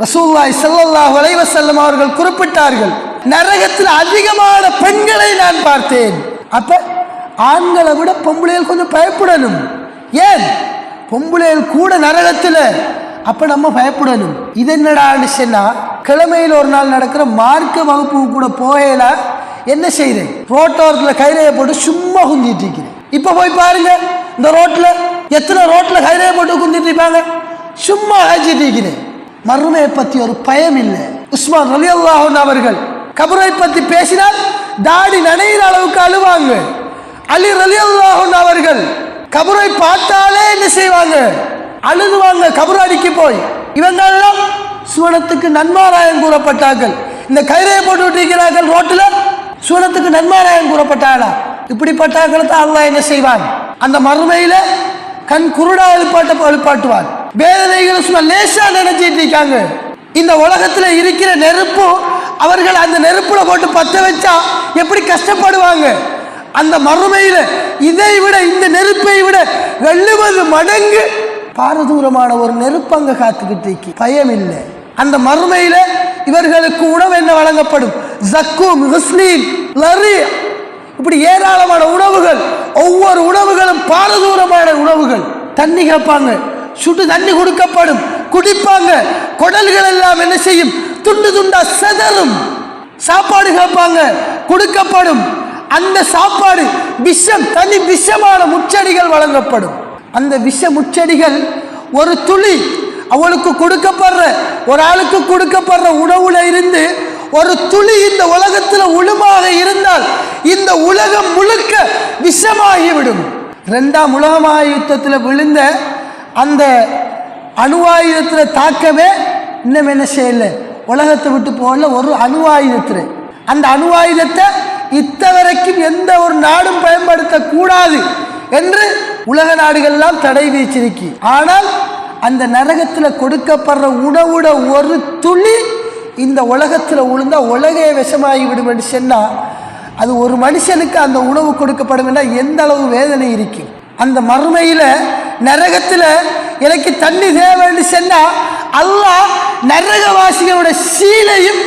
ரசூல்லாய் ஸல்லல்லாஹு அலைஹி செல்லும் அவர்கள் குறிப்பிட்டார்கள் நரகத்தில் அதிகமான பெண்களை நான் பார்த்தேன். அப்ப ஆண்களை விட பொம்பளைகள் கொஞ்சம் பயப்படணும். ஏன்? பொம்பளைகள் கூட நரகத்தில். அப்ப நம்ம பயப்படணும். இது என்னடான்னு சொன்னா கிழமையில் ஒரு நாள் நடக்கிற மார்க்க வகுப்பு கூட போகல என்ன செய்யறேன் ரோட்டோரத்தில் கைரையை போட்டு சும்மா குந்திட்டு இருக்கிறேன். இப்ப போய் பாருங்க இந்த ரோட்ல எத்தனை ரோட்ல கைரையை போட்டு குந்திட்டு இருப்பாங்க? சும்மா அழைச்சிட்டு இருக்கிறேன். மறுமையை பற்றி ஒரு பயம் இல்லை. உஸ்மான் ரலி அவர்கள் கபரை பற்றி பேசினால் தாடி நனைகிற அளவுக்கு அழுவாங்க. அலி ரலி அவர்கள் கபரை பார்த்தாலே என்ன செய்வாங்க? அழுதுவாங்க கபராடிக்கு போய். இவங்கெல்லாம் சுவனத்துக்கு நன்மாராயம் கூறப்பட்டார்கள். இந்த கயிறையை போட்டு விட்டிருக்கிறார்கள் ரோட்டில். சுவனத்துக்கு நன்மாராயம் கூறப்பட்டாளா? இப்படிப்பட்டாக்களை தான் அல்லாஹ் என்ன செய்வான்? அந்த மறுமையில கண் குருடா எழுப்பாட்ட எழுப்பாட்டுவான். வேதனைகளை சும்மா லேசா நினைச்சிட்டு இருக்காங்க. இந்த உலகத்துல இருக்கிற நெருப்பு அவர்கள் அந்த நெருப்புல போட்டு பத்த வச்சா எப்படி கஷ்டப்படுவாங்க? அந்த மறுமையில இதை விட இந்த நெருப்பை விட எழுபது மடங்கு பாரதூரமான ஒரு நெருப்பு அங்கே காத்துக்கிட்டு இருக்கு. பயம் இல்லை. அந்த மறுமையில இவர்களுக்கு உணவு என்ன வழங்கப்படும்? ஜக்கும் ஹுஸ்லீம் லரி. இப்படி ஏராளமான உணவுகள் ஒவ்வொரு உணவுகளும் பாரதூரமான உணவுகள். தண்ணி கேட்பாங்க. சுட்டு தண்ணி கொடுக்கப்படும். குடிப்பாங்க. குடல்கள் எல்லாம் என்ன செய்யும்? துண்டு துண்டா செதறும். சாப்பாடு கேட்பாங்க. கொடுக்கப்படும். அந்த சாப்பாடு விஷம் தனி விஷமான முச்செடிகள் வழங்கப்படும். அந்த விஷ முச்செடிகள் ஒரு துளி அவளுக்கு கொடுக்கப்படுற ஒரு ஆளுக்கு கொடுக்கப்படுற உணவுல இருந்து ஒரு துளி இந்த உலகத்தில் உளுமாக இருந்தால் இந்த உலகம் முழுக்க விஷமாகிவிடும். ரெண்டாம் உலகமாக யுத்தத்தில் விழுந்த அந்த அணுவாயுதத்தில் தாக்கவே இன்னும் என்ன செய்யலை? உலகத்தை விட்டு போகல ஒரு அணுவாயுதத்தில். அந்த அணுவாயுதத்தை இத்தவரைக்கும் எந்த ஒரு நாடும் பயன்படுத்தக்கூடாது என்று உலக நாடுகள்லாம் தடை வீச்சிருக்கு ஆனால் அந்த நரகத்தில் கொடுக்கப்படுற உணவுட ஒரு துளி இந்த உலகத்தில் விழுந்தா உலகே விஷமாகி விடும் என்று சொன்னால் அது ஒரு மனுஷனுக்கு அந்த உணவு கொடுக்கப்படும் என்றால் எந்த அளவு வேதனை இருக்குது அந்த மறுமையில் நரகத்தில் எனக்கு தண்ணி தேவைன்னு சொன்னால் அல்லாஹ் நரகவாசிகளோட சீலையும்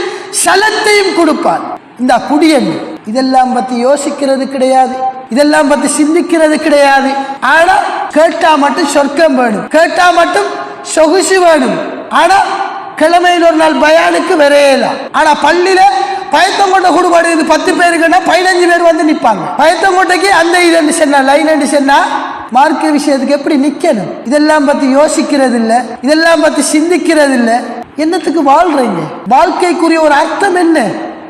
சலத்தையும் கொடுப்பான் இந்த குடியன் இதெல்லாம் பற்றி யோசிக்கிறது கிடையாது. இதெல்லாம் பற்றி சிந்திக்கிறது கிடையாது. ஆனால் கேட்டால் மட்டும் சொர்க்கம் வேணும். கேட்டால் மட்டும் சொகுசு வேணும். ஆனால் கிழமையில் ஒரு நாள் பயானுக்கு வரையலாம். ஆனால் பள்ளியில் பயத்தங்கொட்டை கூடுபாடு பத்து பேருக்குன்னா பதினஞ்சு பேர் வந்து நிற்பாங்க பயத்தங்கொட்டைக்கு அந்த இது சொன்னா லைன் சொன்னா மார்க்க விஷயத்துக்கு எப்படி நிற்கணும் இதெல்லாம் பற்றி யோசிக்கிறது இல்லை இதெல்லாம் பற்றி சிந்திக்கிறது இல்லை என்னத்துக்கு வாழ்கிறீங்க வாழ்க்கைக்குரிய ஒரு அர்த்தம் என்ன?